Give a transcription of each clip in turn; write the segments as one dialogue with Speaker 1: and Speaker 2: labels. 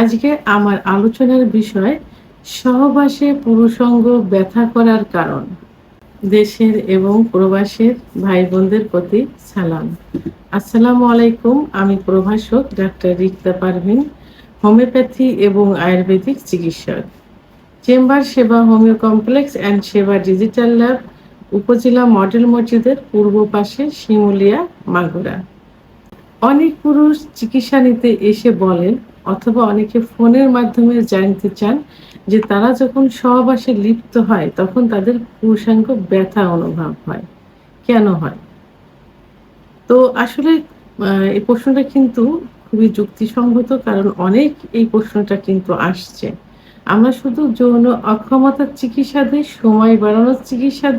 Speaker 1: আজকে আমার আলোচনার বিষয়, সহবাসে পুরুষঙ্গ ব্যথা করার কারণ। দেশের এবং প্রবাসের ভাই বোনদের প্রতি সালাম। আসসালামু আলাইকুম, আমি প্রভাষক ডাক্তার রিক্তা পারভিন, হোমিওপ্যাথি এবং আয়ুর্বেদিক চিকিৎসক। Chamber Seba homeo complex and Seba digital lab উপজেলা মডেল মসজিদের পূর্ব পাশে শিমুলিয়া, মাগুরা। অনেক পুরুষ চিকিৎসা নিতে এসে বলেন অথবা অনেকে ফোনের মাধ্যমে জানতে চান যে তারা যখন সহবাসে লিপ্ত হয় তখন তাদের পুরুষাঙ্গ ব্যথা অনুভব হয়। কেন হয়? তো আসলে এই প্রশ্নটা কিন্তু খুবই যুক্তিসঙ্গত কারণ অনেক এই প্রশ্নটা কিন্তু আসছে। আমরা শুধু যৌন অক্ষমতার চিকিৎসা দিই সময় বাড়ানোর চিকিৎসা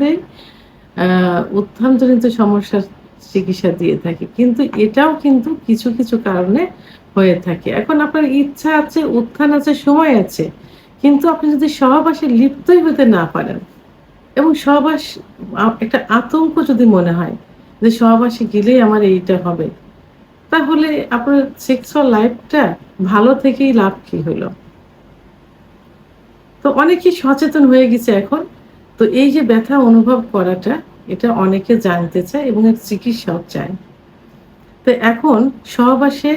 Speaker 1: আহ, উত্থানজনিত সমস্যার চিকিৎসা দিয়ে থাকি। কিন্তু এটাও কিন্তু কিছু কিছু কারণে হয়ে থাকে। এখন আপনার ইচ্ছা আছে, উত্থান আছে, সময় আছে। কিন্তু আপনি যদি সহবাসে লিপ্তই হতে না পারেন এবং সহবাস একটা আতঙ্ক যদি মনে হয় যে সহবাসে গেলেই আমার এইটা হবে, তাহলে আপনার সেক্সুয়াল লাইফটা ভালো থেকেই লাভ কি হলো? তো অনেকেই সচেতন হয়ে গেছে এখন। তো এই যে ব্যথা অনুভব করাটা, এটা অনেকে জানতে চায় এবং এর চিকিৎসক চায়। তো এখন সহবাসে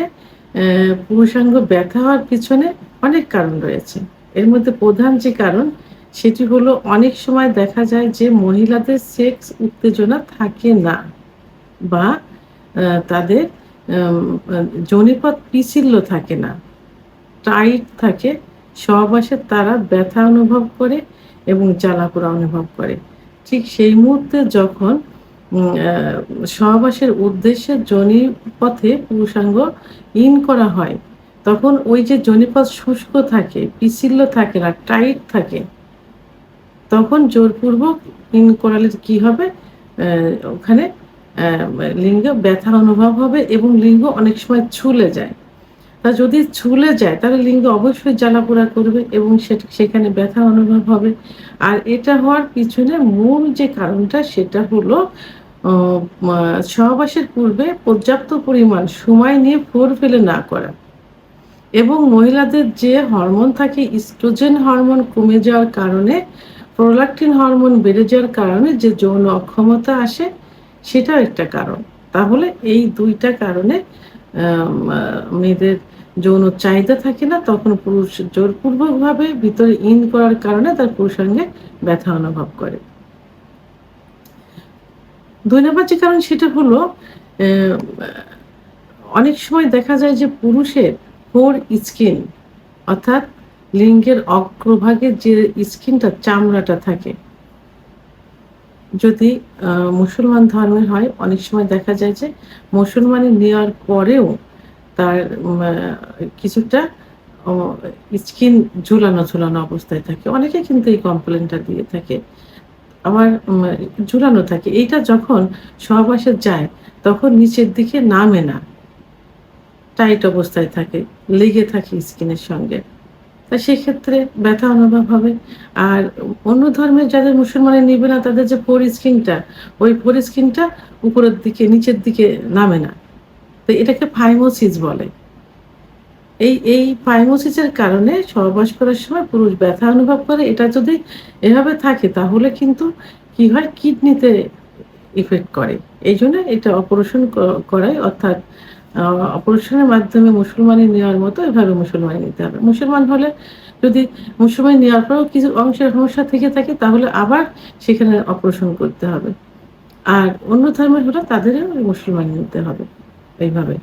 Speaker 1: পুরুষাঙ্গ ব্যথা হওয়ার পিছনে অনেক কারণ রয়েছে। এর মধ্যে প্রধান যে কারণ সেটি হলো অনেক সময় দেখা যায় যে মহিলাদের সেক্স উত্তেজনা থাকে না বা তাদের আহ, পিছিল্য থাকে না টাইট থাকে সহবাসে তারা ব্যথা অনুভব করে এবং জ্বালাপোড়া অনুভব করে। ঠিক সেই মুহূর্তে যখন সহবাসের উদ্দেশ্যে জনিপথে পুরুষাঙ্গ ইন করা হয়। তখন ওই যে জনিপথ শুষ্ক থাকে পিছিল্য থাকে না, টাইট থাকে, তখন জোরপূর্বক ইন করালে কি হবে? ওখানে লিঙ্গ ব্যথা অনুভব হবে এবং লিঙ্গ অনেক সময় ছুলে যায়। তা যদি ছুলে যায়, তাহলে লিঙ্গ অবশ্যই জ্বালাপোড়া করবে এবং সেখানে ব্যথা অনুভব হবে। আর এটা হওয়ার পিছনে মূল যে কারণটা, সেটা হলো সহবাসের পূর্বে পর্যাপ্ত পরিমাণ সময় নিয়ে ফোর ফেলে না করা এবং মহিলাদের যে হরমোন থাকে ইস্ট্রোজেন হরমোন কমে যাওয়ার কারণে প্রোলাকটিন হরমোন বেড়ে যাওয়ার কারণে যে যৌন অক্ষমতা আসে, সেটাও একটা কারণ। তাহলে এই দুইটা কারণে মেয়েদের যৌন চাহিদা থাকে না, তখন পুরুষ জোরপূর্বকভাবে ভিতরে ইন করার কারণে তার পুরুষাঙ্গে ব্যথা অনুভব করে। যে কারণ সেটা হলো অনেক সময় দেখা যায় যে পুরুষের ফোর স্কিন, অর্থাৎ লিঙ্গের অগ্রভাগের যে স্কিনটা, চামড়াটা থাকে। যদি মুসলমান ধর্মের হয়, অনেক সময় দেখা যায় যে মুসলমানে নেওয়ার পরেও তার কিছুটা স্কিন ঝুলানো ঝুলানো অবস্থায় থাকে। অনেকে কিন্তু এই কমপ্লেনটা দিয়ে থাকে। উম, ঝুলানো থাকে। এইটা যখন সহবাসে যায় তখন নিচের দিকে নামে না। টাইট অবস্থায় থাকে লেগে থাকে স্কিনের সঙ্গে। তা সেক্ষেত্রে ব্যথা অনুভব হবে। আর অন্য ধর্মের যাদের মুসলমানের নিবে না তাদের যে ফোর স্কিনটা ওই ফোর স্কিনটা উপরের দিকে নিচের দিকে নামে না। তো এটাকে ফাইমোসিস বলে। এই এই ফাইমোসিসের কারণে সহবাস করার সময় পুরুষ ব্যথা অনুভব করে। এটা যদি এভাবে থাকে, তাহলে কিন্তু কি হয়? কিডনিতে ইফেক্ট করে। এই জন্য এটা অপারেশন করায়। অর্থাৎ অপারেশনের মাধ্যমে মুসলমানি নেওয়ার মতো এভাবে মুসলমানি নিতে হবে। মুসলমান হলে যদি মুসলমানি নেওয়ার পরেও কিছু অংশের সমস্যা থেকে থাকে, তাহলে আবার সেখানে অপারেশন করতে হবে। আর অন্য ধর্মের হলে তাদেরও মুসলমানি নিতে হবে। এইভাবে।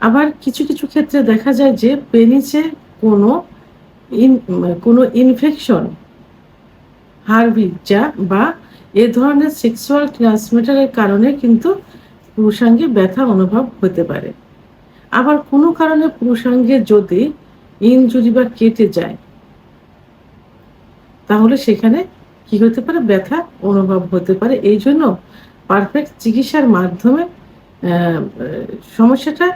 Speaker 1: আবার কিছু কিছু ক্ষেত্রে দেখা যায় যে পেনিসে কোনো ইন, কোনো ইনফেকশন হার্বি যা বা এ ধরনের সেক্সুয়াল ট্রান্সমিটারের কারণে কিন্তু পুরুষাঙ্গে ব্যথা অনুভব হতে পারে। আবার কোনো কারণে পুরুষাঙ্গে যদি ইনজুরি বা কেটে যায়, তাহলে সেখানে কি হতে পারে? ব্যথা অনুভব হতে পারে। এই জন্য পারফেক্ট চিকিৎসার মাধ্যমে সমস্যাটা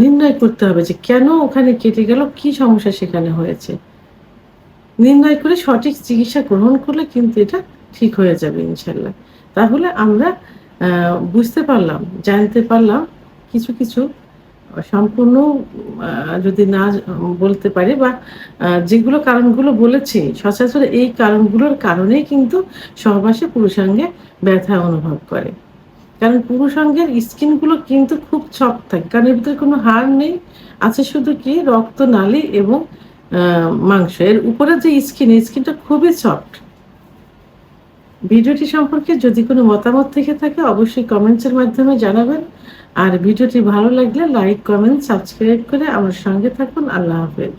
Speaker 1: নির্ণয় করতে হবে যে কেন ওখানে কেটে গেল, কি সমস্যা সেখানে হয়েছে। নির্ণয় করে সঠিক চিকিৎসা গ্রহণ করলে কিন্তু এটা ঠিক হয়ে যাবে ইনশাল্লাহ তাহলে আমরা বুঝতে পারলাম, জানতে পারলাম কিছু কিছু সম্পূর্ণ যদি না বলতে পারি বা যেগুলো কারণগুলো বলেছি, সচরাচর এই কারণগুলোর কারণেই কিন্তু সহবাসে পুরুষাঙ্গে ব্যথা অনুভব করে। কারণ পুরুষাঙ্গের স্কিনগুলো কিন্তু খুব সফট থাকে। কারণ এর ভিতরে কোনো হাড় নেই, আছে শুধু কি রক্ত, নালী এবং মাংস। এর উপরে যে স্কিন, এই স্কিনটা খুবই সফট ভিডিওটি সম্পর্কে যদি কোনো মতামত থেকে থাকে, অবশ্যই কমেন্টসের মাধ্যমে জানাবেন। আর ভিডিওটি ভালো লাগলে লাইক, কমেন্ট, সাবস্ক্রাইব করে আমার সঙ্গে থাকুন। আল্লাহ হাফেজ।